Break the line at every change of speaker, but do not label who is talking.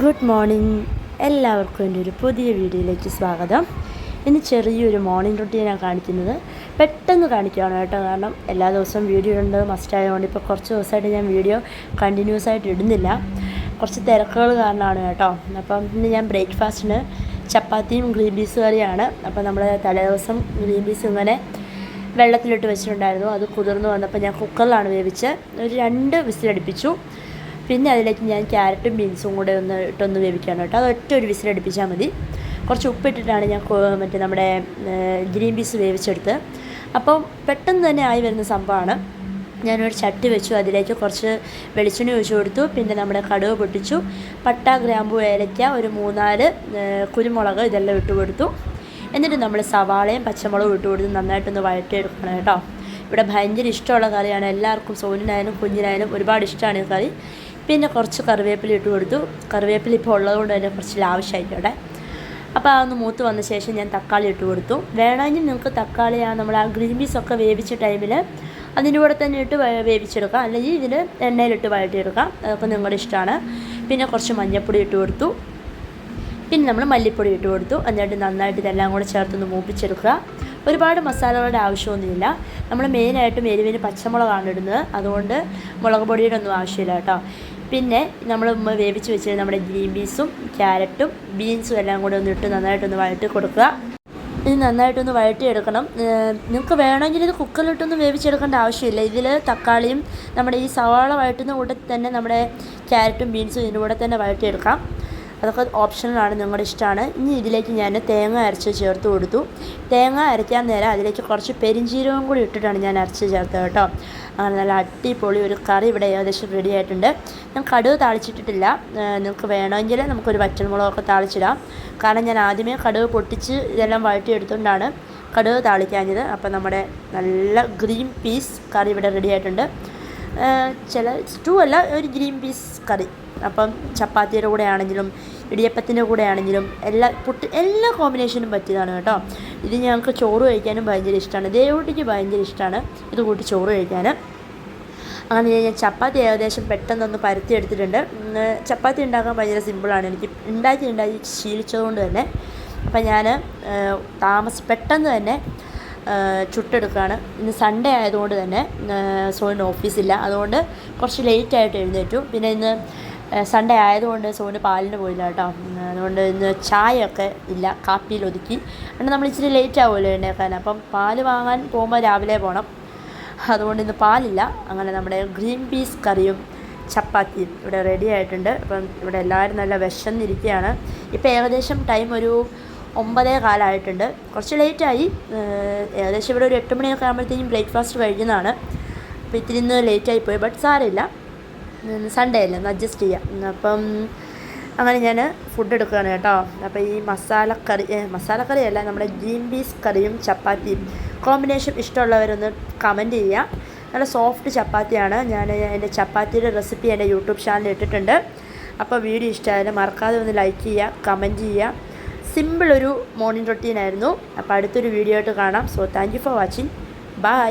Good morning. എല്ലാവർക്കും എന്റെ ഒരു പുതിയ വീഡിയോയിലേക്ക് സ്വാഗതം. ഇന്ന് ചെറിയൊരു മോർണിംഗ് റുട്ടീനാണ് കാണിക്കുന്നത്. പെട്ടെന്ന് കാണിക്കുകയാണ് കേട്ടോ. കാരണം എല്ലാ ദിവസവും വീഡിയോ ഉണ്ട് മസ്റ്റായതുകൊണ്ട് ഇപ്പോൾ കുറച്ച് ദിവസമായിട്ട് ഞാൻ വീഡിയോ കണ്ടിന്യൂസ് ആയിട്ട് ഇടുന്നില്ല. കുറച്ച് തിരക്കുകൾ കാരണമാണ് കേട്ടോ. അപ്പം ഇന്ന് ഞാൻ ബ്രേക്ക്ഫാസ്റ്റിന് ചപ്പാത്തിയും ഗ്രീൻ പീസ് കറിയാണ്. അപ്പോൾ നമ്മൾ തലേദിവസം ഗ്രീൻ പീസ് ഇങ്ങനെ വെള്ളത്തിലിട്ട് വെച്ചിട്ടുണ്ടായിരുന്നു. അത് കുതിർന്ന് വന്നപ്പോൾ ഞാൻ കുക്കറിലാണ് വേവിച്ച് ഒരു രണ്ട് വിസിലടുപ്പിച്ചു. പിന്നെ അതിലേക്ക് ഞാൻ ക്യാരറ്റും ബീൻസും കൂടെ ഒന്ന് ഇട്ടൊന്ന് വേവിക്കുകയാണ് കേട്ടോ. അത് ഒറ്റ ഒരു വിസിലടുപ്പിച്ചാൽ മതി. കുറച്ച് ഉപ്പിട്ടിട്ടാണ് ഞാൻ മറ്റേ നമ്മുടെ ഗ്രീൻ പീസ് വേവിച്ചെടുത്ത് അപ്പം പെട്ടെന്ന് തന്നെ ആയി വരുന്ന സംഭവമാണ്. ഞാനൊരു ചട്ടി വെച്ചു അതിലേക്ക് കുറച്ച് വെളിച്ചെണ്ണ ഒഴിച്ചു കൊടുത്തു. പിന്നെ നമ്മുടെ കടുക് പൊട്ടിച്ചു. പട്ട ഗ്രാമ്പു ഏലയ്ക്ക ഒരു മൂന്നാൽ കുരുമുളക് ഇതെല്ലാം ഇട്ട് കൊടുത്തു. എന്നിട്ട് നമ്മൾ സവാളയും പച്ചമുളകും ഇട്ട് കൊടുത്ത് നന്നായിട്ടൊന്ന് വഴറ്റിയെടുക്കണം കേട്ടോ. ഇവിടെ ഭയങ്കര ഇഷ്ടമുള്ള കറിയാണ്. എല്ലാവർക്കും സോനിനായാലും കുഞ്ഞിനായാലും ഒരുപാട് ഇഷ്ടമാണ് ഈ കറി. പിന്നെ കുറച്ച് കറിവേപ്പില ഇട്ട് കൊടുത്തു. കറിവേപ്പില ഇപ്പോൾ ഉള്ളതുകൊണ്ട് തന്നെ കുറച്ച് ലാവശ്യമായിട്ട് ഇവിടെ. അപ്പോൾ അതൊന്ന് മൂത്ത് വന്ന ശേഷം ഞാൻ തക്കാളി ഇട്ട് കൊടുത്തു. വേണമെങ്കിൽ നിങ്ങൾക്ക് തക്കാളി ആ നമ്മൾ ആ ഗ്രീൻ പീസ് ഒക്കെ വേവിച്ച ടൈമിൽ അതിന്റെ കൂടെ തന്നെ ഇട്ട് വേവിച്ചെടുക്കാം. അല്ലെങ്കിൽ ഇതിൽ എണ്ണയിലിട്ട് വഴറ്റിയെടുക്കാം. അതൊക്കെ നിങ്ങളുടെ ഇഷ്ടമാണ്. പിന്നെ കുറച്ച് മഞ്ഞൾപ്പൊടി ഇട്ട് കൊടുത്തു. പിന്നെ നമ്മൾ മല്ലിപ്പൊടി ഇട്ട് കൊടുത്തു. എന്നിട്ട് നന്നായിട്ട് ഇതെല്ലാം കൂടെ ചേർത്തൊന്ന് മൂപ്പിച്ചെടുക്കുക. ഒരുപാട് മസാലകളുടെ ആവശ്യമൊന്നുമില്ല. നമ്മൾ മെയിനായിട്ടും എരിവിന് പച്ചമുളകാണ് ഇടുന്നത്. അതുകൊണ്ട് മുളക് പൊടിയുടെ ഒന്നും ആവശ്യമില്ല കേട്ടോ. പിന്നെ നമ്മൾ വേവിച്ച് വെച്ച് നമ്മുടെ ഗ്രീൻ പീസും ക്യാരറ്റും ബീൻസും എല്ലാം കൂടെ ഒന്ന് ഇട്ട് നന്നായിട്ടൊന്ന് വഴറ്റി കൊടുക്കുക. ഇത് നന്നായിട്ടൊന്ന് വഴറ്റിയെടുക്കണം. നിങ്ങൾക്ക് വേണമെങ്കിൽ ഇത് കുക്കറിലിട്ടൊന്ന് വേവിച്ചെടുക്കേണ്ട ആവശ്യമില്ല. ഇതിൽ തക്കാളിയും നമ്മുടെ ഈ സവാള വഴറ്റുന്ന കൂടെ തന്നെ നമ്മുടെ ക്യാരറ്റും ബീൻസും ഇതിന്റെ കൂടെ തന്നെ വഴറ്റിയെടുക്കാം. അതൊക്കെ ഓപ്ഷണലാണ് നിങ്ങളുടെ ഇഷ്ടമാണ് ഇനി ഇതിലേക്ക് ഞാൻ തേങ്ങ അരച്ച് ചേർത്ത് കൊടുത്തു. തേങ്ങ അരയ്ക്കാൻ നേരം അതിലേക്ക് കുറച്ച് പെരിഞ്ചീരവും കൂടി ഇട്ടിട്ടാണ് ഞാൻ അരച്ച് ചേർത്തത് കേട്ടോ. അങ്ങനെ നല്ല അടിപൊളി ഒരു കറി ഇവിടെ ഏകദേശം റെഡി ആയിട്ടുണ്ട്. ഞാൻ കടുക് താളിച്ചിട്ടിട്ടില്ല. നിങ്ങൾക്ക് വേണമെങ്കിൽ നമുക്കൊരു വറ്റൽമുളകൊക്കെ താളിച്ചിടാം. കാരണം ഞാൻ ആദ്യമേ കടുക് പൊട്ടിച്ച് ഇതെല്ലാം വഴറ്റിയെടുത്തുകൊണ്ടാണ് കടുക് താളിക്കാഞ്ഞത്. അപ്പോൾ നമ്മുടെ നല്ല ഗ്രീൻ പീസ് കറി ഇവിടെ റെഡി ആയിട്ടുണ്ട്. ചില സ്റ്റൂ അല്ല ഒരു ഗ്രീൻ പീസ് കറി. അപ്പം ചപ്പാത്തിയുടെ കൂടെ ആണെങ്കിലും ഇടിയപ്പത്തിന്റെ കൂടെ ആണെങ്കിലും എല്ലാ പുട്ട് എല്ലാ കോമ്പിനേഷനും പറ്റിയതാണ് കേട്ടോ. ഇത് ഞങ്ങൾക്ക് ചോറ് കഴിക്കാനും ഭയങ്കര ഇഷ്ടമാണ് ദേവൂട്ടിക്ക് ഭയങ്കര ഇഷ്ടമാണ് ഇത് കൂട്ടി ചോറ് കഴിക്കാൻ അങ്ങനെ ഞാൻ ചപ്പാത്തി ഏകദേശം പെട്ടെന്നൊന്ന് പരത്തി എടുത്തിട്ടുണ്ട്. ചപ്പാത്തി ഉണ്ടാക്കാൻ ഭയങ്കര സിമ്പിളാണ് എനിക്ക് ഉണ്ടാക്കി ഉണ്ടാക്കി ശീലിച്ചതുകൊണ്ട് തന്നെ. അപ്പം ഞാൻ താമസ പെട്ടെന്ന് തന്നെ ചുട്ടെടുക്കുകയാണ് ഇന്ന് സൺഡേ ആയതുകൊണ്ട് തന്നെ സോണിന് ഓഫീസില്ല. അതുകൊണ്ട് കുറച്ച് ലേറ്റ് ആയിട്ട് എഴുന്നേറ്റു. പിന്നെ ഇന്ന് സൺഡേ ആയതുകൊണ്ട് സോന് പാലിന് പോയില്ല കേട്ടോ. അതുകൊണ്ട് ഇന്ന് ചായയൊക്കെ ഇല്ല. കാപ്പിയിൽ ഒതുക്കി. അതുകൊണ്ട് നമ്മൾ ഇച്ചിരി ലേറ്റ് ആവുമല്ലോ എഴുന്നേക്കാൻ. അപ്പം പാൽ വാങ്ങാൻ പോകുമ്പോൾ രാവിലെ പോകണം അതുകൊണ്ട് ഇന്ന് പാലില്ല. അങ്ങനെ നമ്മുടെ ഗ്രീൻ പീസ് കറിയും ചപ്പാത്തിയും ഇവിടെ റെഡി ആയിട്ടുണ്ട്. അപ്പം ഇവിടെ എല്ലാവരും നല്ല വിശന്നിരിക്കുകയാണ്. ഇപ്പോൾ ഏകദേശം ടൈം ഒരു ഒമ്പതേ കാലമായിട്ടുണ്ട് കുറച്ച് ലേറ്റായി ഏകദേശം ഇവിടെ ഒരു എട്ട് മണിയൊക്കെ ആകുമ്പോഴത്തേക്കും ബ്രേക്ക്ഫാസ്റ്റ് കഴിക്കുന്നതാണ്. അപ്പോൾ ഇത്തിരി ഇന്ന് ലേറ്റായി പോയി. ബട്ട് സാരമില്ല. സൺഡേ അല്ലേ? അഡ്ജസ്റ്റ് ചെയ്യാം. അപ്പം അങ്ങനെ ഞാൻ ഫുഡ് എടുക്കുകയാണ് കേട്ടോ. അപ്പോൾ ഈ മസാലക്കറി ഏ, മസാലക്കറി അല്ല നമ്മുടെ ഗ്രീൻ പീസ് കറിയും ചപ്പാത്തിയും. കോമ്പിനേഷൻ ഇഷ്ടമുള്ളവരൊന്ന് കമന്റ് ചെയ്യുക നല്ല സോഫ്റ്റ് ചപ്പാത്തിയാണ്. ഞാൻ എന്റെ ചപ്പാത്തിയുടെ റെസിപ്പി എന്റെ യൂട്യൂബ് ചാനലിൽ ഇട്ടിട്ടുണ്ട്. അപ്പോൾ വീഡിയോ ഇഷ്ടമായാലും മറക്കാതെ ഒന്ന് ലൈക്ക് ചെയ്യുക കമന്റ് ചെയ്യുക. സിമ്പിൾ ഒരു മോർണിംഗ് റൊട്ടീൻ റൊട്ടീനായിരുന്നു. അപ്പോൾ അടുത്തൊരു വീഡിയോ ആയിട്ട് കാണാം. So thank you for watching bye